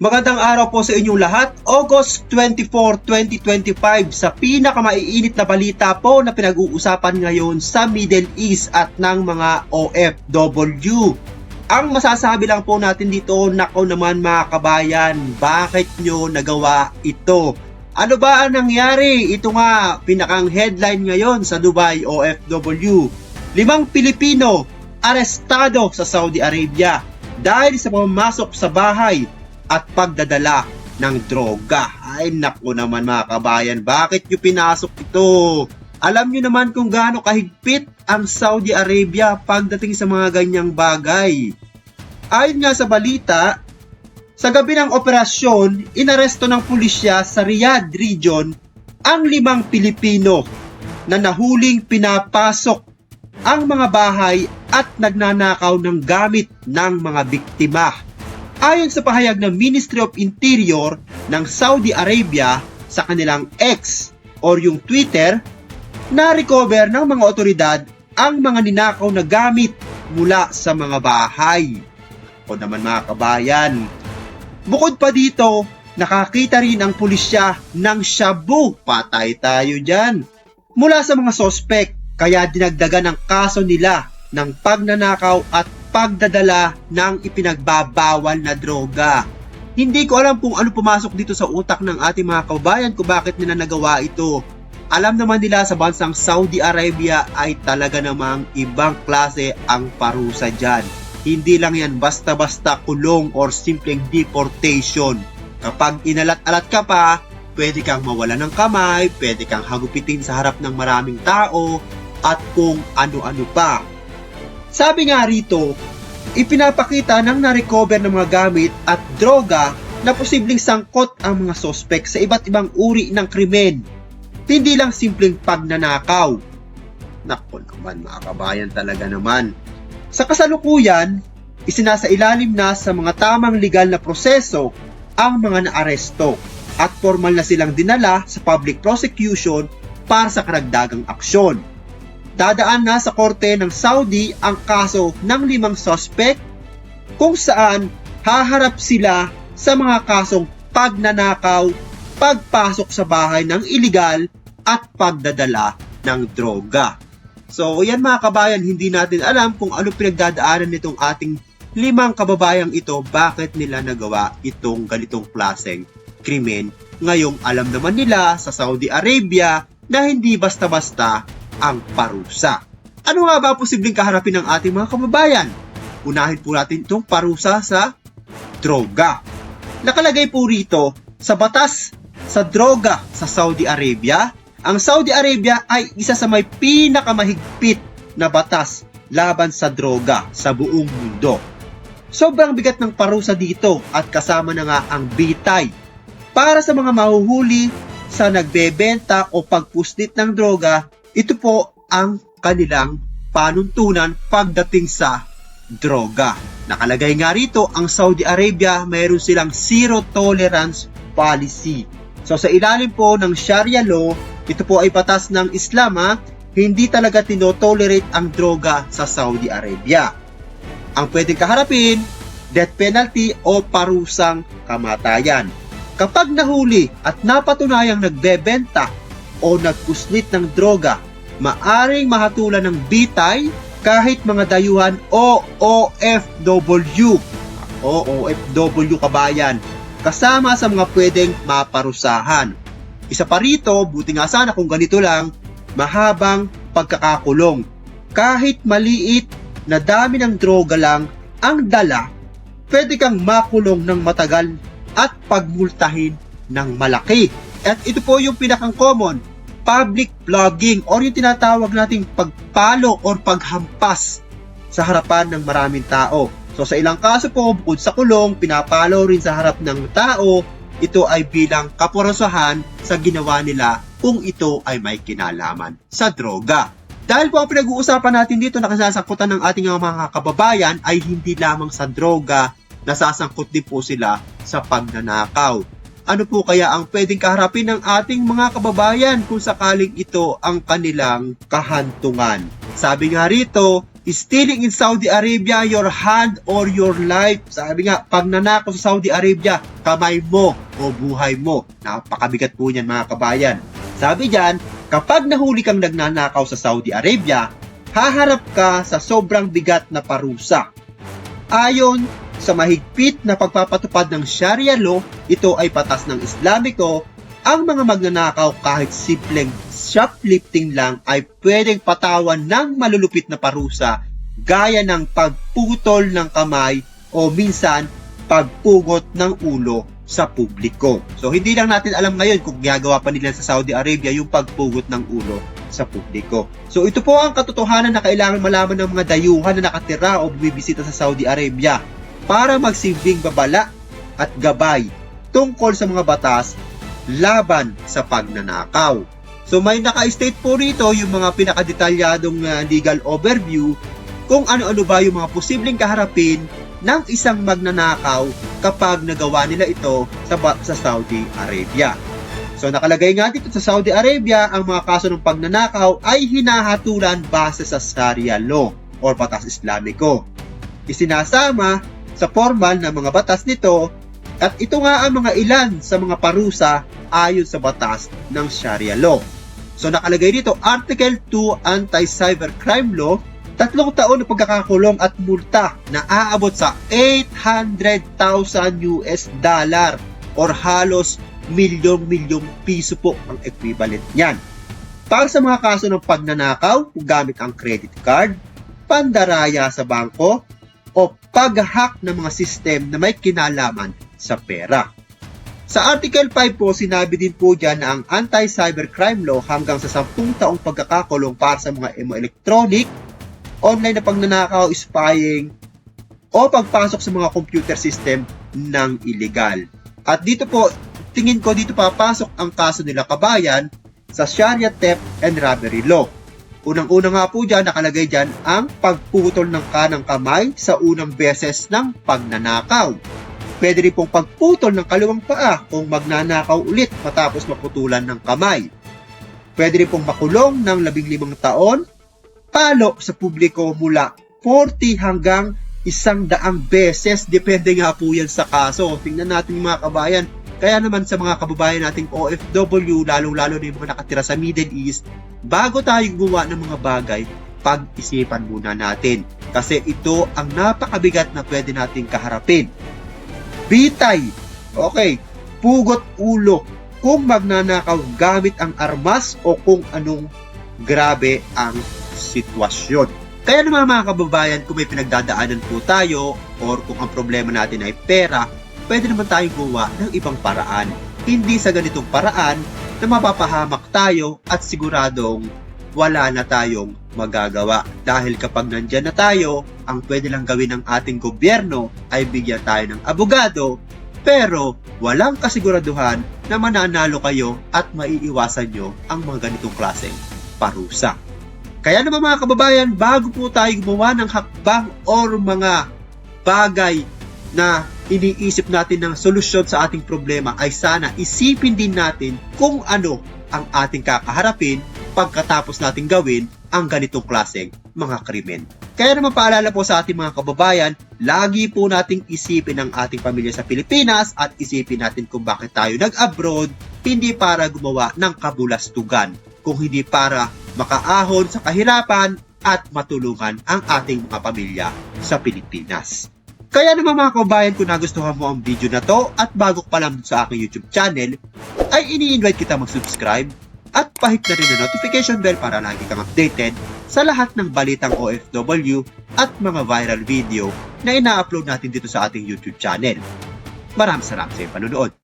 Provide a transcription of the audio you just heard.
Magandang araw po sa inyong lahat. August 24, 2025 sa pinakamaiinit na balita po na pinag-uusapan ngayon sa Middle East at ng mga OFW. Ang masasabi lang po natin dito, nako naman mga kabayan, bakit nyo nagawa ito? Ano ba ang nangyari? Ito nga, pinakang headline ngayon sa Dubai OFW. Limang Pilipino arestado sa Saudi Arabia dahil sa pamamasok sa bahay at pagdadala ng droga. Ay naku naman mga kabayan, bakit nyo pinasok ito? Alam nyo naman kung gaano kahigpit ang Saudi Arabia pagdating sa mga ganyang bagay. Ayon nga sa balita, sa gabi ng operasyon, inaresto ng pulisya sa Riyadh region ang limang Pilipino na nahuling pinapasok ang mga bahay at nagnanakaw ng gamit ng mga biktima. Ayon sa pahayag ng Ministry of Interior ng Saudi Arabia sa kanilang X or yung Twitter, na-recover ng mga otoridad ang mga ninakaw na gamit mula sa mga bahay. O naman mga kabayan, bukod pa dito, nakakita rin ang pulisya ng shabu. Patay tayo dyan. Mula sa mga sospek, kaya dinagdagan ang kaso nila ng pagnanakaw at pagdadala ng ipinagbabawal na droga. Hindi ko alam kung ano pumasok dito sa utak ng ating mga kabayan kung bakit nila nagawa ito. Alam naman nila sa bansang Saudi Arabia ay talaga namang ibang klase ang parusa dyan. Hindi lang yan basta-basta kulong or simpleng deportation. Kapag inalat-alat ka pa, pwede kang mawala ng kamay, pwede kang hagupitin sa harap ng maraming tao, at kung ano-ano pa. Sabi nga rito, ipinapakita ng na-recover ng mga gamit at droga na posibleng sangkot ang mga sospek sa iba't ibang uri ng krimen. Hindi lang simpleng pagnanakaw. Nako naman mga kabayan talaga naman. Sa kasalukuyan, isinasa ilalim na sa mga tamang legal na proseso ang mga naaresto at formal na silang dinala sa public prosecution para sa karagdagang aksyon dadaan na sa korte ng Saudi ang kaso ng limang suspect kung saan haharap sila sa mga kasong pagnanakaw, pagpasok sa bahay ng iligal at pagdadala ng droga. So, yan mga kabayan, hindi natin alam kung ano pinagdadaanan nitong ating limang kababayang ito, bakit nila nagawa itong ganitong klaseng krimen. Ngayong alam naman nila sa Saudi Arabia na hindi basta-basta ang parusa. Ano nga ba posibleng kaharapin ng ating mga kababayan? Unahin po natin itong parusa sa droga. Nakalagay po rito sa batas sa droga sa Saudi Arabia, ang Saudi Arabia ay isa sa may pinakamahigpit na batas laban sa droga sa buong mundo. Sobrang bigat ng parusa dito at kasama na nga ang bitay. Para sa mga mahuhuli sa nagbebenta o pagpuslit ng droga, ito po ang kanilang panuntunan pagdating sa droga. Nakalagay nga rito, ang Saudi Arabia mayroon silang zero tolerance policy. So sa ilalim po ng Sharia law, ito po ay batas ng Islam ha, hindi talaga tinotolerate ang droga sa Saudi Arabia. Ang pwedeng kaharapin, death penalty o parusang kamatayan. Kapag nahuli at napatunayang nagbebenta o nagpuslit ng droga, maaring mahatulan ng bitay kahit mga dayuhan o OFW. O OFW kabayan. Kasama sa mga pwedeng maparusahan. Isa pa rito, buti nga sana kung ganito lang, mahabang pagkakakulong. Kahit maliit na dami ng droga lang ang dala, pwede kang makulong ng matagal at pagmultahin ng malaki. At ito po yung pinakang common, public vlogging or yung tinatawag nating pagpalo or paghampas sa harapan ng maraming tao. So sa ilang kaso po, bukod sa kulong, pinapalo rin sa harap ng tao, ito ay bilang kapurusahan sa ginawa nila kung ito ay may kinalaman sa droga. Dahil po ang pinag-uusapan natin dito na kasasangkutan ng ating mga kababayan ay hindi lamang sa droga, nasasangkot din po sila sa pagnanakaw. Ano po kaya ang pwedeng kaharapin ng ating mga kababayan kung sakaling ito ang kanilang kahantungan? Sabi nga rito, Stealing in Saudi Arabia, your hand or your life. Sabi nga, pag nanakaw sa Saudi Arabia, kamay mo o buhay mo. Napakabigat po niyan mga kabayan. Sabi diyan, kapag nahuli kang nagnanakaw sa Saudi Arabia, haharap ka sa sobrang bigat na parusa. Ayon sa mahigpit na pagpapatupad ng Sharia law, ito ay patas ng Islamiko, ang mga magnanakaw kahit simpleng shoplifting lang ay pwedeng patawan ng malulupit na parusa gaya ng pagputol ng kamay o minsan pagpugot ng ulo sa publiko. So hindi lang natin alam ngayon kung ginagawa pa nila sa Saudi Arabia yung pagpugot ng ulo sa publiko. So ito po ang katotohanan na kailangan malaman ng mga dayuhan na nakatira o bumibisita sa Saudi Arabia para magsilbing babala at gabay tungkol sa mga batas laban sa pagnanakaw. So may naka-state po rito yung mga pinakadetalyadong uh, legal overview kung ano-ano ba yung mga posibleng kaharapin ng isang magnanakaw kapag nagawa nila ito sa, sa Saudi Arabia. So nakalagay nga dito sa Saudi Arabia, ang mga kaso ng pagnanakaw ay hinahatulan base sa Sharia law or batas Islamiko. Isinasama sa formal na mga batas nito at ito nga ang mga ilan sa mga parusa ayon sa batas ng Sharia law. So nakalagay dito Article 2 Anti-Cybercrime Law, tatlong taon na pagkakakulong at multa na aabot sa 800,000 US dollar or halos milyong-milyong piso po ang equivalent niyan. Para sa mga kaso ng pagnanakaw gamit ang credit card, pandaraya sa bangko, o pag-hack ng mga system na may kinalaman sa pera. Sa Article 5 po, sinabi din po dyan na ang Anti-Cybercrime Law hanggang sa 10 taong pagkakakulong para sa mga emo electronic, online na pagnanakaw, spying, o pagpasok sa mga computer system ng illegal. At dito po, tingin ko dito papasok ang kaso nila kabayan sa Sharia Theft and Robbery Law. Unang-una nga po dyan, nakalagay dyan ang pagputol ng kanang kamay sa unang beses ng pagnanakaw. Pwede rin pong pagputol ng kaliwang paa kung magnanakaw ulit matapos maputulan ng kamay. Pwede rin pong makulong ng 15 taon, palo sa publiko mula 40 hanggang isang daang beses. Depende nga po yan sa kaso. Tingnan natin mga kabayan. Kaya naman sa mga kababayan nating OFW, lalong-lalo na yung mga nakatira sa Middle East, bago tayo gumawa ng mga bagay, pag-isipan muna natin. Kasi ito ang napakabigat na pwede nating kaharapin. Bitay. Okay. Pugot ulo. Kung magnanakaw gamit ang armas o kung anong grabe ang sitwasyon. Kaya naman mga kababayan, kung may pinagdadaanan po tayo or kung ang problema natin ay pera, pwede naman tayong gumawa ng ibang paraan. Hindi sa ganitong paraan na mapapahamak tayo at siguradong wala na tayong magagawa. Dahil kapag nandyan na tayo, ang pwede lang gawin ng ating gobyerno ay bigyan tayo ng abogado, pero walang kasiguraduhan na mananalo kayo at maiiwasan nyo ang mga ganitong klaseng parusa. Kaya naman mga kababayan, bago po tayo gumawa ng hakbang or mga bagay na iniisip natin ng solusyon sa ating problema ay sana isipin din natin kung ano ang ating kakaharapin pagkatapos natin gawin ang ganitong klaseng mga krimen. Kaya naman paalala po sa ating mga kababayan, lagi po nating isipin ang ating pamilya sa Pilipinas at isipin natin kung bakit tayo nag-abroad, hindi para gumawa ng kabulastugan, kung hindi para makaahon sa kahirapan at matulungan ang ating mga pamilya sa Pilipinas. Kaya naman mga kabayan, kung nagustuhan mo ang video na to at bago pa lang sa aking YouTube channel, ay ini-invite kita mag-subscribe at pahit na rin ang notification bell para lagi kang updated sa lahat ng balitang OFW at mga viral video na ina-upload natin dito sa ating YouTube channel. Maraming salamat sa iyong panunood.